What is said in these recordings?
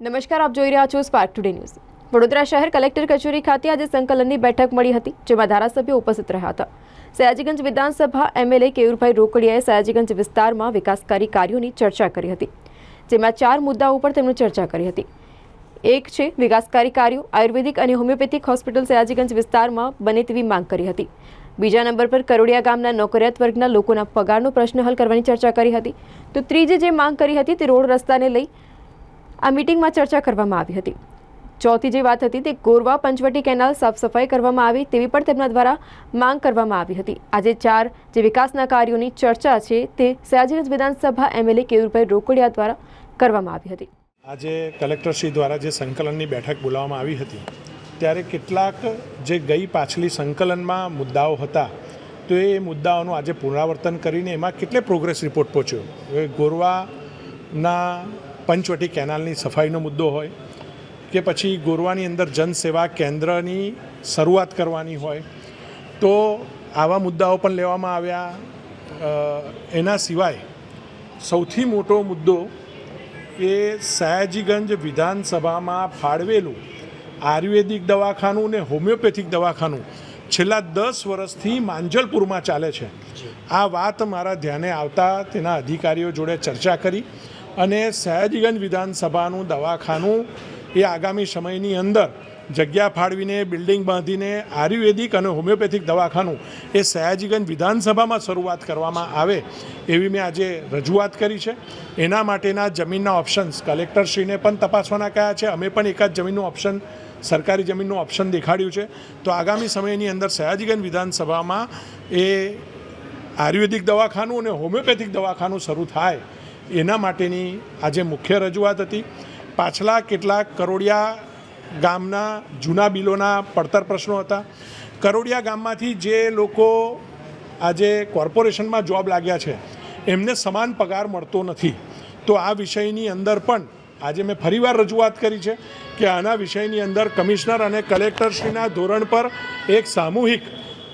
નમસ્કાર, આપ જોઈ રહ્યા છો સ્પાર્ક ટુડે ન્યૂઝ વડોદરા શહેર કલેક્ટર કચેરી ખાતે આજે સંકલનની બેઠક મળી હતી, જેમાં ધારાસભ્યો ઉપસ્થિત રહ્યા હતા. સયાજીગંજ વિધાનસભા એમએલએ કેયુરભાઈ રોકડિયાએ સયાજીગંજ વિસ્તારમાં વિકાસકારી કાર્યોની ચર્ચા કરી હતી, જેમાં ચાર મુદ્દાઓ પર તેમણે ચર્ચા કરી હતી. એક છે વિકાસકારી કાર્યો, આયુર્વેદિક અને હોમિયોપેથિક હોસ્પિટલ સયાજીગંજ વિસ્તારમાં બને તેવી માંગ કરી હતી. બીજા નંબર પર કરોડિયા ગામના નોકરિયાત વર્ગના લોકોના પગારનો પ્રશ્ન હલ કરવાની ચર્ચા કરી હતી. તો ત્રીજી જે માંગ કરી હતી તે રોડ રસ્તાને લઈ આ મિટિંગમાં ચર્ચા કરવામાં આવી હતી. ચોથી જે વાત હતી તે ગોરવા પંચવટી કેનાલ સાફ સફાઈ કરવામાં આવી તેવી પણ તેમના દ્વારા માંગ કરવામાં આવી હતી. આજે ચાર જે વિકાસના કાર્યોની ચર્ચા છે તે સયાજીગંજ વિધાનસભા એમએલએ કેયુરભાઈ રોકડિયા દ્વારા કરવામાં આવી હતી. આજે કલેક્ટરશ્રી દ્વારા જે સંકલનની બેઠક બોલાવવામાં આવી હતી, ત્યારે કેટલાક જે ગઈ પાછલી સંકલનમાં મુદ્દાઓ હતા, તો એ મુદ્દાઓનું આજે પુનરાવર્તન કરીને એમાં કેટલે પ્રોગ્રેસ રિપોર્ટ પહોંચ્યો? ગોરવાના પંચવટી કેનાલની સફાઈનો મુદ્દો હોય કે પછી ગોરવાની અંદર જનસેવા કેન્દ્રની શરૂઆત કરવાની હોય તો આવા મુદ્દાઓ પણ લેવામાં આવ્યા. એના સિવાય સૌથી મોટો મુદ્દો એ સયાજીગંજ વિધાનસભામાં ફાળવેલું આયુર્વેદિક દવાખાનું ને હોમિયોપેથિક દવાખાનું છેલ્લા દસ વર્ષથી માંજલપુરમાં ચાલે છે. આ વાત મારા ધ્યાને આવતા તેના અધિકારીઓ જોડે ચર્ચા કરી. અને સયાજીગંજ વિધાનસભાનું દવાખાનું એ આગામી સમયની અંદર જગ્યા ફાળવીને, બિલ્ડિંગ બાંધીને, આયુર્વેદિક અને હોમિયોપેથિક દવાખાનું એ સયાજીગંજ વિધાનસભામાં શરૂઆત કરવામાં આવે એવી મેં આજે રજૂઆત કરી છે. એના માટેના જમીનના ઓપ્શન્સ કલેક્ટરશ્રીને પણ તપાસવાના કયા છે. અમે પણ એકાદ જમીનનું ઓપ્શન સરકારી જમીનનું ઓપ્શન દેખાડ્યું છે. તો આગામી સમયની અંદર સયાજીગંજ વિધાનસભામાં એ આયુર્વેદિક દવાખાનું અને હોમિયોપેથિક દવાખાનું શરૂ થાય એના માટેની આજે મુખ્ય રજૂઆત હતી. પાછલા કેટલાક કરોડિયા ગામના જૂના બિલોના પડતર પ્રશ્નો હતા. કરોડિયા ગામમાંથી જે લોકો આજે કોર્પોરેશનમાં જોબ લાગ્યા છે, એમને સમાન પગાર મળતો નથી. તો આ વિષયની અંદર પણ આજે મેં ફરીવાર રજૂઆત કરી છે કે આના વિષયની અંદર કમિશનર અને કલેક્ટરશ્રીના ધોરણ પર એક સામૂહિક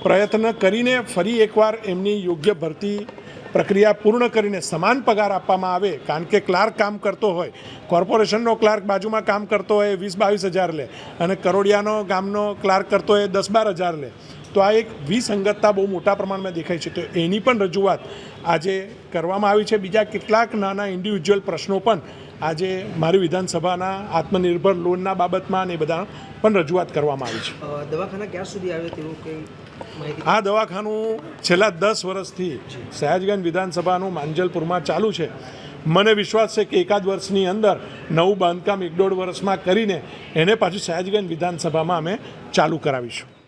પ્રયત્ન કરીને ફરી એકવાર એમની યોગ્ય ભરતી પ્રક્રિયા પૂર્ણ કરીને સમાન પગાર આપવામાં આવે, કારણ કે ક્લાર્ક કામ કરતો હોય, કોર્પોરેશનનો ક્લાર્ક બાજુમાં કામ કરતો હોય વીસ બાવીસ હજાર લે અને કરોડિયાનો ગામનો ક્લાર્ક કરતો હોય દસ બાર હજાર લે. તો આ એક વિસંગતતા બહુ મોટા પ્રમાણમાં દેખાય છે. તો એની પણ રજૂઆત આજે કરવામાં આવી છે. બીજા કેટલાક નાના ઇન્ડિવિજ્યુઅલ પ્રશ્નો પણ આજે મારી વિધાનસભાના આત્મનિર્ભર લોનના બાબતમાં ને એ બધા પણ રજૂઆત કરવામાં આવી છે. દવાખાના ક્યાં સુધી આવે તેવું કંઈ આ દવાખાનું છેલ્લા દસ વર્ષથી સયાજગંજ વિધાનસભાનું માંજલપુરમાં ચાલુ છે. મને વિશ્વાસ છે કે એકાદ વર્ષની અંદર નવું બાંધકામ એક દોઢ વર્ષમાં કરીને એને પાછું સયાજગંજ વિધાનસભામાં અમે ચાલુ કરાવીશું.